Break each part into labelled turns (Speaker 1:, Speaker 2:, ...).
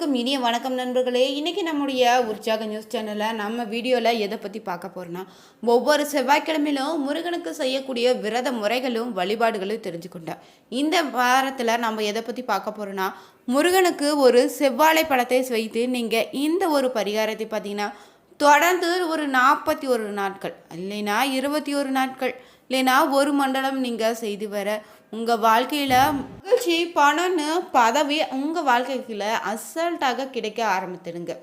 Speaker 1: அனைவருக்கும் இனிய வணக்கம் நண்பர்களே. இன்றைக்கி நம்முடைய உற்சாக நியூஸ் சேனலில் நம்ம வீடியோவில் எதை பற்றி பார்க்க போகிறோன்னா ஒவ்வொரு செவ்வாய்க்கிழமையிலும் முருகனுக்கு செய்யக்கூடிய விரத முறைகளும் வழிபாடுகளும் தெரிஞ்சுக்கொண்டேன் இந்த வாரத்தில் நம்ம எதை பற்றி பார்க்க போகிறோன்னா முருகனுக்கு ஒரு செவ்வாழை பழத்தை வைத்து நீங்கள் இந்த ஒரு பரிகாரத்தை பார்த்தீங்கன்னா தொடர்ந்து ஒரு நாற்பத்தி ஒரு நாட்கள் இல்லைன்னா இருபத்தி ஒரு நாட்கள் இல்லைன்னா ஒரு மண்டலம் நீங்கள் செய்து வர உங்கள் வாழ்க்கையில் மகிழ்ச்சி பணம்னு பதவி உங்கள் வாழ்க்கையில் அசல்ட்டாக கிடைக்க ஆரம்பித்திடுங்க.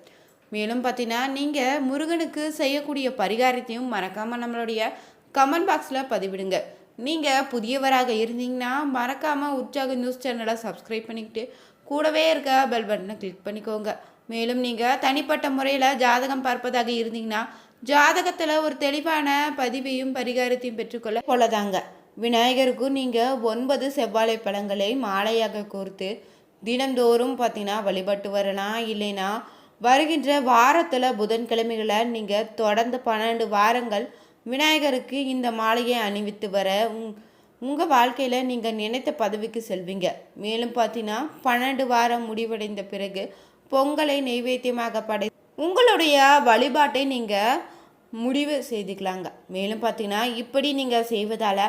Speaker 1: மேலும் பார்த்தீங்கன்னா நீங்கள் முருகனுக்கு செய்யக்கூடிய பரிகாரத்தையும் மறக்காமல் நம்மளுடைய கமெண்ட் பாக்ஸில் பதிவிடுங்க. நீங்கள் புதியவராக இருந்தீங்கன்னா மறக்காமல் உற்சாக நியூஸ் சேனலை சப்ஸ்கிரைப் பண்ணிக்கிட்டு கூடவே இருக்க பெல் பட்டனை கிளிக் பண்ணிக்கோங்க. மேலும் நீங்கள் தனிப்பட்ட முறையில் ஜாதகம் பார்ப்பதாக இருந்தீங்கன்னா ஜாதகத்தில் ஒரு தெளிவான பதிவையும் பரிகாரத்தையும் பெற்றுக்கொள்ள போலதாங்க. விநாயகருக்கும் நீங்கள் ஒன்பது செவ்வாழை பழங்களை மாலையாக கோர்த்து தினந்தோறும் பார்த்தீங்கன்னா வழிபட்டு வரலாம். இல்லைன்னா வருகின்ற வாரத்தில் புதன்கிழமைகளை நீங்கள் தொடர்ந்து பன்னெண்டு வாரங்கள் விநாயகருக்கு இந்த மாலையை அணிவித்து வர உங் உங்கள் வாழ்க்கையில் நீங்கள் நினைத்த பதவிக்கு செல்வீங்க. மேலும் பார்த்தீங்கன்னா பன்னெண்டு வாரம் முடிவடைந்த பிறகு பொங்கலை நெய்வேத்தியமாக படை உங்களுடைய வழிபாட்டை நீங்கள் முடிவு செய்துக்கலாங்க. மேலும் பார்த்தீங்கன்னா இப்படி நீங்கள் செய்வதால்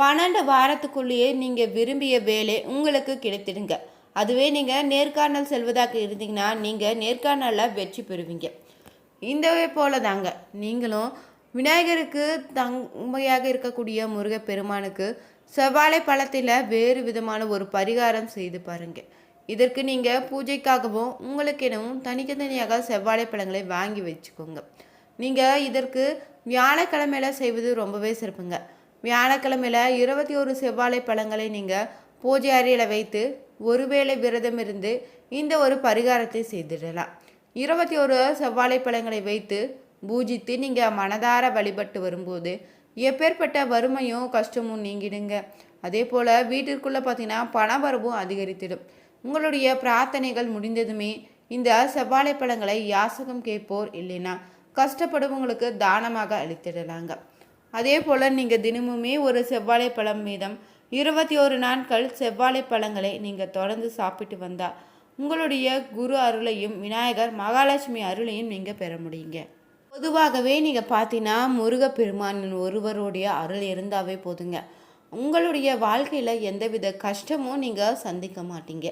Speaker 1: பன்னெண்டு வாரத்துக்குள்ளேயே நீங்கள் விரும்பிய வேலை உங்களுக்கு கிடைத்திடுங்க. அதுவே நீங்கள் நேர்காணல் செல்வதாக இருந்தீங்கன்னா நீங்கள் நேர்காணலில் வெற்றி பெறுவீங்க. இந்த போல தாங்க நீங்களும் விநாயகருக்கு தங்கமையாக இருக்கக்கூடிய முருகப்பெருமானுக்கு செவ்வாழை பழத்தில் வேறு விதமான ஒரு பரிகாரம் செய்து பாருங்கள் இதற்கு நீங்கள் பூஜைக்காகவும் உங்களுக்கெனவும் தனித்தனியாக செவ்வாழை பழங்களை வாங்கி வச்சுக்கோங்க. நீங்கள் இதற்கு வியாழக்கிழமையில் செய்வது ரொம்பவே சிறப்புங்க. வியாழக்கிழமையில் இருபத்தி ஒரு செவ்வாழை பழங்களை நீங்கள் பூஜை அறையில் வைத்து ஒருவேளை விரதம் இருந்து இந்த ஒரு பரிகாரத்தை செய்திடலாம். இருபத்தி ஒரு செவ்வாழை பழங்களை வைத்து பூஜித்து நீங்கள் மனதார வழிபட்டு வரும்போது எப்பேற்பட்ட வறுமையும் கஷ்டமும் நீங்கிடுங்க. அதே போல் வீட்டிற்குள்ளே பார்த்தீங்கன்னா பணவரவும் அதிகரித்திடும். உங்களுடைய பிரார்த்தனைகள் முடிந்ததுமே இந்த செவ்வாழை பழங்களை யாசகம் கேட்போர் இல்லைன்னா கஷ்டப்படுவங்களுக்கு தானமாக அளித்திடலாங்க. அதே போல் நீங்கள் தினமுமே ஒரு செவ்வாழை பழம் மீதம் இருபத்தி ஒரு நாட்கள் செவ்வாழை பழங்களை நீங்கள் தொடர்ந்து சாப்பிட்டு வந்தால் உங்களுடைய குரு அருளையும் விநாயகர் மகாலட்சுமி அருளையும் நீங்கள் பெற முடியுங்க. பொதுவாகவே நீங்கள் பார்த்தீங்கன்னா முருகப்பெருமானின் ஒருவருடைய அருள் இருந்தாவே போதுங்க. உங்களுடைய வாழ்க்கையில் எந்தவித கஷ்டமும் நீங்கள் சந்திக்க மாட்டீங்க.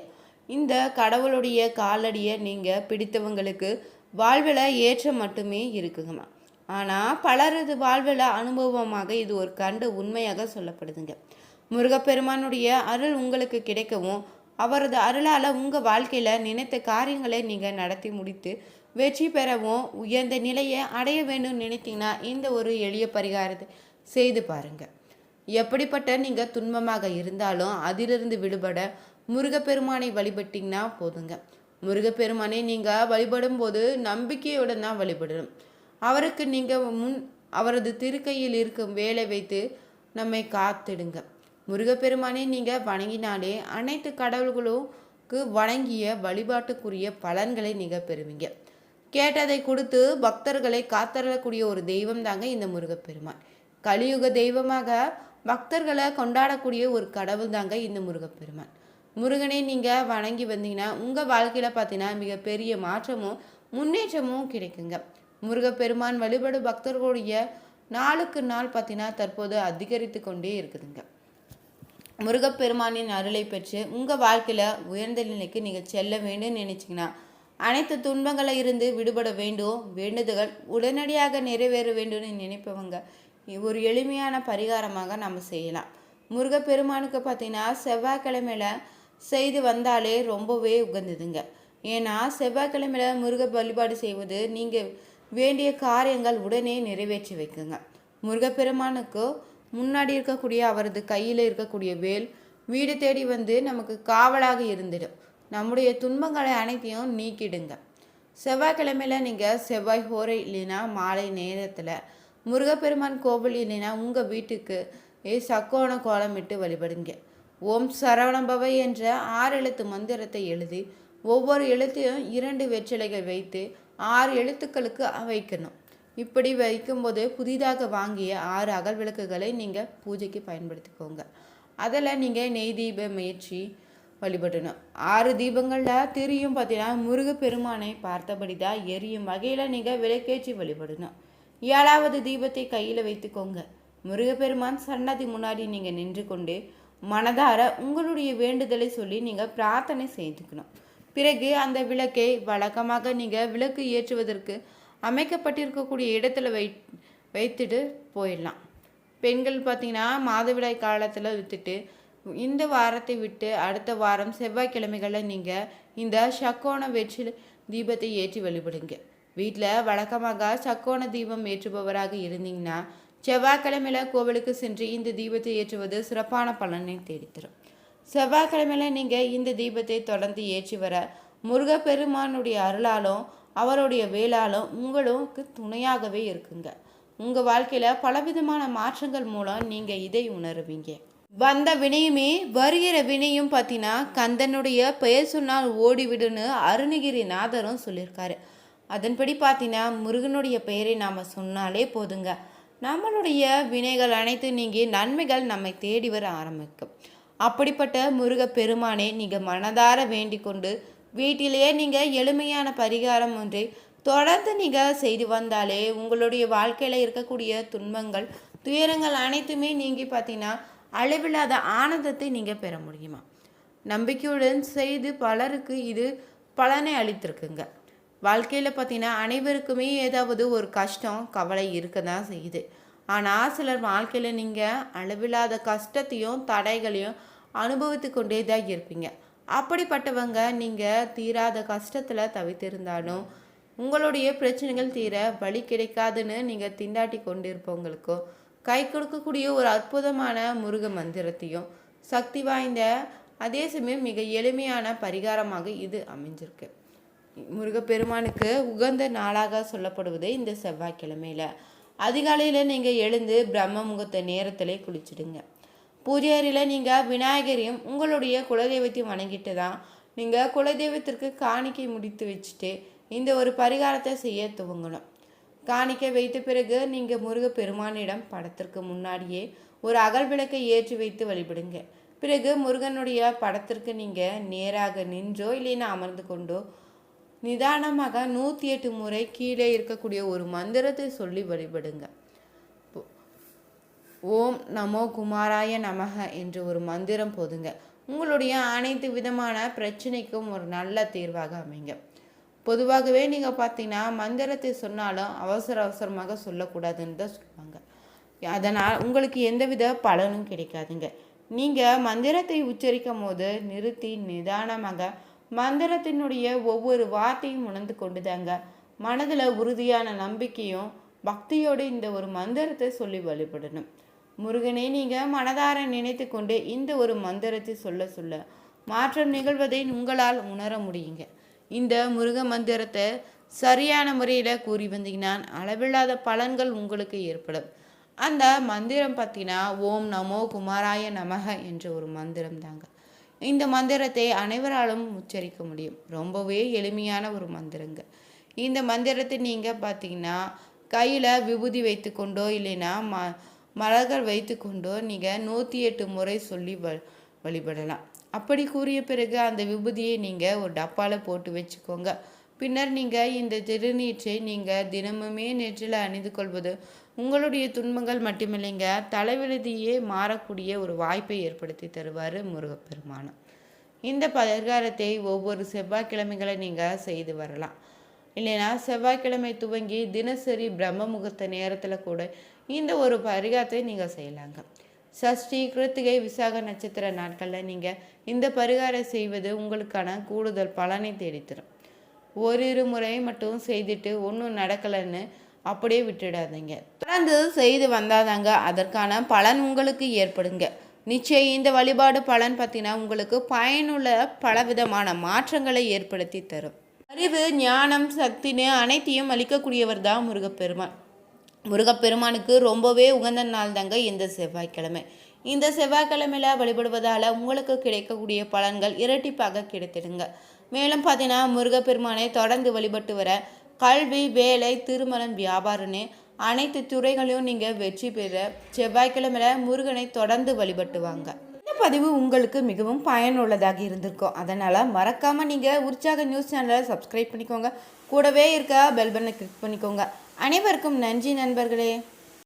Speaker 1: இந்த கடவுளுடைய காலடியை நீங்கள் பிடித்தவங்களுக்கு வாழ்வில் ஏற்றம் மட்டுமே இருக்குங்கம்மா. ஆனால் பலரது வாழ்வில் அனுபவமாக இது ஒரு கண்டு உண்மையாக சொல்லப்படுதுங்க. முருகப்பெருமானுடைய அருள் உங்களுக்கு கிடைக்கவும் அவரது அருளால் உங்கள் வாழ்க்கையில் நினைத்த காரியங்களை நீங்கள் நடத்தி முடித்து வெற்றி பெறவும் உயர்ந்த நிலையை அடைய வேண்டும் நினைத்தீங்கன்னா இந்த ஒரு எளிய பரிகாரத்தை செய்து பாருங்கள் எப்படிப்பட்ட நீங்கள் துன்பமாக இருந்தாலும் அதிலிருந்து விடுபட முருகப்பெருமானை வழிபட்டிங்கன்னா போதுங்க. முருகப்பெருமானை நீங்கள் வழிபடும் போது நம்பிக்கையுடன் தான் வழிபடணும். அவருக்கு நீங்கள் முன் அவரது திருக்கையில் இருக்கும் வேலை வைத்து நம்மை காத்திடுங்க. முருகப்பெருமானை நீங்கள் வணங்கினாலே அனைத்து கடவுள்களுக்கு வணங்கிய வழிபாட்டுக்குரிய பலன்களை நீங்கள் பெறுவீங்க. கேட்டதை கொடுத்து பக்தர்களை காத்தரக்கூடிய ஒரு தெய்வம் தாங்க இந்த முருகப்பெருமான். கலியுக தெய்வமாக பக்தர்களை கொண்டாடக்கூடிய ஒரு கடவுள் தாங்க இந்த முருகப்பெருமான். முருகனை நீங்கள் வணங்கி வந்தீங்கன்னா உங்கள் வாழ்க்கையில் பார்த்தீங்கன்னா மிகப்பெரிய மாற்றமும் முன்னேற்றமும் கிடைக்குங்க. முருகப்பெருமான் வழிபடும் பக்தர்களுடைய நாளுக்கு நாள் பார்த்தீங்கன்னா தற்போது அதிகரித்து கொண்டே இருக்குதுங்க. முருகப்பெருமானின் அருளை பெற்று உங்கள் வாழ்க்கையில் உயர்ந்த நிலைக்கு நீங்கள் செல்ல வேண்டும் நினைச்சிங்கன்னா அனைத்து துன்பங்களை இருந்து விடுபட வேண்டும் வேண்டுதல்கள் உடனடியாக நிறைவேற வேண்டும்னு நினைப்பவங்க ஒரு எளிமையான பரிகாரமாக நம்ம செய்யலாம். முருகப்பெருமானுக்கு பார்த்தீங்கன்னா செவ்வாய்க்கிழமையில செய்து வந்தாலே ரொம்பவே உகந்ததுங்க. ஏன்னா செவ்வாய்க்கிழமையில முருக வழிபாடு செய்வது நீங்கள் வேண்டிய காரியங்கள் உடனே நிறைவேற்றி வைக்குங்க. முருகப்பெருமானுக்கு முன்னாடி இருக்கக்கூடிய அவரது கையில் இருக்கக்கூடிய வேல் வீடு தேடி வந்து நமக்கு காவலாக இருந்துடும். நம்முடைய துன்பங்களை அனைத்தையும் நீக்கிடுங்க. செவ்வாய்க்கிழமையில் நீங்கள் செவ்வாய் ஹோரை இல்லைன்னா மாலை நேரத்தில் முருகப்பெருமான் கோவில் இல்லைன்னா உங்கள் வீட்டுக்கு சக்கோண கோலமிட்டு வழிபடுங்க. ஓம் சரவணபவை என்ற ஆறு எழுத்து மந்திரத்தை எழுதி ஒவ்வொரு எழுத்தையும் இரண்டு வெற்றிலைகள் வைத்து ஆறு எழுத்துக்களுக்கு வைக்கணும் இப்படி வைக்கும்போது புதிதாக வாங்கிய ஆறு அகல் விளக்குகளை நீங்கள் பூஜைக்கு பயன்படுத்திக்கோங்க. அதில் நீங்கள் நெய் தீப முயற்சி வழிபடணும். ஆறு தீபங்களில் திரியும் பார்த்தீங்கன்னா முருகப்பெருமானை பார்த்தபடி தான் எரியும் வகையில் நீங்கள் விளக்கேற்றி வழிபடணும். ஏழாவது தீபத்தை கையில் வைத்துக்கோங்க. முருகப்பெருமான் சன்னதி முன்னாடி நீங்கள் நின்று கொண்டு மனதார உங்களுடைய வேண்டுதலை சொல்லி நீங்கள் பிரார்த்தனை செய்துக்கணும். பிறகு அந்த விளக்கை வழக்கமாக நீங்கள் விளக்கு ஏற்றுவதற்கு அமைக்கப்பட்டிருக்கக்கூடிய இடத்துல வை வைத்துட்டு போயிடலாம். பெண்கள் பார்த்தீங்கன்னா மாதவிடாய் காலத்தில் விற்றுட்டு இந்த வாரத்தை விட்டு அடுத்த வாரம் செவ்வாய்க்கிழமைகளில் நீங்கள் இந்த சக்கோண வெற்றில தீபத்தை ஏற்றி வழிபடுங்க. வீட்டில் வழக்கமாக சக்கோண தீபம் ஏற்றுபவராக இருந்தீங்கன்னா செவ்வாய்க்கிழமையில கோவிலுக்கு சென்று இந்த தீபத்தை ஏற்றுவது சிறப்பான பலனை தேடித்தரும். செவ்வாய்க்கிழமையில நீங்கள் இந்த தீபத்தை தொடர்ந்து ஏற்றி வர முருகப்பெருமானுடைய அருளாலும் அவருடைய வேளாலும் உங்களுக்கு துணையாகவே இருக்குங்க. உங்கள் வாழ்க்கையில் பலவிதமான மாற்றங்கள் மூலம் நீங்கள் இதை உணருவீங்க. வந்த வினையுமே வருகிற வினையும் பார்த்தீங்கன்னா கந்தனுடைய பெயர் சொன்னால் ஓடிவிடுன்னு அருணகிரிநாதரும் சொல்லியிருக்காரு. அதன்படி பார்த்தீங்கன்னா முருகனுடைய பெயரை நாம் சொன்னாலே போதுங்க. நம்மளுடைய வினைகள் அனைத்து நீங்கி நன்மைகள் நம்மை தேடி வர ஆரம்பிக்கும். அப்படிப்பட்ட முருக பெருமானே நீங்கள் மனதார வேண்டிக் கொண்டு வீட்டிலேயே நீங்கள் எளிமையான பரிகாரம் ஒன்றை தொடர்ந்து நீங்கள் செய்து வந்தாலே உங்களுடைய வாழ்க்கையில் இருக்கக்கூடிய துன்பங்கள் துயரங்கள் அனைத்துமே நீங்கி பார்த்தீங்கன்னா அளவில்லாத ஆனந்தத்தை நீங்கள் பெற முடியுமா? நம்பிக்கையுடன் செய்து பலருக்கு இது பலனை அளித்திருக்குங்க. வாழ்க்கையில் பார்த்தீங்கன்னா அனைவருக்குமே ஏதாவது ஒரு கஷ்டம் கவலை இருக்க தான் செய்யுது. ஆனால் சிலர் வாழ்க்கையில் நீங்கள் அளவில்லாத கஷ்டத்தையும் தடைகளையும் அனுபவித்து கொண்டே தான் இருப்பீங்க. அப்படிப்பட்டவங்க நீங்கள் தீராத கஷ்டத்தில் தவித்திருந்தாலும் உங்களுடைய பிரச்சனைகள் தீர வழி கிடைக்காதுன்னு நீங்கள் திண்டாட்டி கொண்டிருப்பவங்களுக்கும் கை கொடுக்கக்கூடிய ஒரு அற்புதமான முருக மந்திரத்தையும் சக்தி வாய்ந்த அதே சமயம் மிக எளிமையான பரிகாரமாக இது அமைஞ்சிருக்கு. முருகப்பெருமானுக்கு உகந்த நாளாக சொல்லப்படுவது இந்த செவ்வாய்க்கிழமையில். அதிகாலையில் நீங்கள் எழுந்து பிரம்ம முகூர்த்த நேரத்தில் குளிச்சிடுங்க. பூஜை அறையில் நீங்கள் விநாயகரையும் உங்களுடைய குலதெய்வத்தையும் வணங்கிட்டு தான் நீங்கள் குலதெய்வத்திற்கு காணிக்கை முடித்து வச்சுட்டு இந்த ஒரு பரிகாரத்தை செய்ய துவங்கணும். காணிக்கை வைத்த பிறகு நீங்கள் முருகப்பெருமானிடம் படத்திற்கு முன்னாடியே ஒரு அகல் விளக்கை ஏற்றி வைத்து வழிபடுங்க. பிறகு முருகனுடைய படத்திற்கு நீங்கள் நேராக நின்றோ இல்லைன்னா அமர்ந்து கொண்டோ நிதானமாக நூற்றி எட்டு முறை கீழே இருக்கக்கூடிய ஒரு மந்திரத்தை சொல்லி வழிபடுங்க. ஓம் நமோ குமாராய நமக என்று ஒரு மந்திரம் போதுங்க. உங்களுடைய அனைத்து விதமான பிரச்சனைக்கும் ஒரு நல்ல தீர்வாக அமைங்க. பொதுவாகவே நீங்கள் பார்த்தீங்கன்னா மந்திரத்தை சொன்னாலும் அவசர அவசரமாக சொல்லக்கூடாதுன்னு தான் சொல்லுவாங்க. அதனால் உங்களுக்கு எந்தவித பலனும் கிடைக்காதுங்க. நீங்கள் மந்திரத்தை உச்சரிக்கும் போது நிறுத்தி நிதானமாக மந்திரத்தினுடைய ஒவ்வொரு வார்த்தையும் உணர்ந்து கொண்டு தாங்க மனதில் உறுதியான நம்பிக்கையும் பக்தியோடு இந்த ஒரு மந்திரத்தை சொல்லி வழிபடணும். முருகனை நீங்கள் மனதார நினைத்து கொண்டு இந்த ஒரு மந்திரத்தை சொல்ல சொல்ல மாற்றம் நிகழ்வதை உங்களால் உணர முடியுங்க. இந்த முருக மந்திரத்தை சரியான முறையில் கூறி வந்தீங்கன்னா அளவில்லாத பலன்கள் உங்களுக்கு ஏற்படும். அந்த மந்திரம் பார்த்தீங்கன்னா ஓம் நமோ குமாராய நமக என்ற ஒரு மந்திரம் தாங்க இந்த மந்திரத்தை அனைவராலும் உச்சரிக்க முடியும். ரொம்பவே எளிமையான ஒரு மந்திரங்க. இந்த மந்திரத்தை நீங்கள் பார்த்தீங்கன்னா கையில் விபூதி வைத்துக்கொண்டோ இல்லைன்னா ம மலர்கள் வைத்துக்கொண்டோ நீங்கள் நூற்றி எட்டு முறை சொல்லி வ வழிபடலாம். அப்படி கூறிய பிறகு அந்த விபூதியை நீங்கள் ஒரு டப்பாவில் போட்டு வச்சுக்கோங்க. பின்னர் நீங்கள் இந்த திருநீற்றை நீங்கள் தினமுமே நெற்றில் அணிந்து கொள்வது உங்களுடைய துன்பங்கள் மட்டுமில்லைங்க தலைவிழுதியே மாறக்கூடிய ஒரு வாய்ப்பை ஏற்படுத்தி தருவார் முருகப்பெருமானம் இந்த பரிகாரத்தை ஒவ்வொரு செவ்வாய்க்கிழமைகளை நீங்கள் செய்து வரலாம். இல்லைன்னா செவ்வாய்க்கிழமை துவங்கி தினசரி பிரம்ம முகூர்த்த நேரத்தில் கூட இந்த ஒரு பரிகாரத்தை நீங்கள் செய்யலாங்க. சஷ்டி கிருத்திகை விசாக நட்சத்திர நாட்களில் நீங்கள் இந்த பரிகாரம் செய்வது உங்களுக்கான கூடுதல் பலனை தேடித்தரும். ஓரிரு முறை மட்டும் செய்துட்டு ஒன்றும் நடக்கலைன்னு அப்படியே விட்டுடாதீங்க. தொடர்ந்து செய்து வந்தாதாங்க அதற்கான பலன் உங்களுக்கு ஏற்படுங்க. நிச்சயம் இந்த வழிபாடு பலன் பார்த்தீங்கன்னா உங்களுக்கு பயனுள்ள பலவிதமான மாற்றங்களை ஏற்படுத்தி தரும். அறிவு ஞானம் சக்தின்னு அனைத்தையும் அளிக்கக்கூடியவர் தான் முருகப்பெருமான். முருகப்பெருமானுக்கு ரொம்பவே உகந்த நாள் தாங்க இந்த செவ்வாய்க்கிழமை. இந்த செவ்வாய்க்கிழமையில் வழிபடுவதால் உங்களுக்கு கிடைக்கக்கூடிய பலன்கள் இரட்டிப்பாக கிடைத்திடுங்க. மேலும் பார்த்தீங்கன்னா முருகப்பெருமானை தொடர்ந்து வழிபட்டு வர கல்வி வேலை திருமணம் வியாபாரம்னு அனைத்து துறைகளையும் நீங்கள் வெற்றி பெற செவ்வாய்க்கிழமையில முருகனை தொடர்ந்து வழிபட்டு வாங்க. இந்த பதிவு உங்களுக்கு மிகவும் பயனுள்ளதாக இருந்திருக்கும். அதனால் மறக்காமல் நீங்கள் உற்சாக நியூஸ் சேனலை சப்ஸ்கிரைப் பண்ணிக்கோங்க. கூடவே இருக்க பெல் பட்டனை கிளிக் பண்ணிக்கோங்க. அனைவருக்கும் நன்றி நண்பர்களே.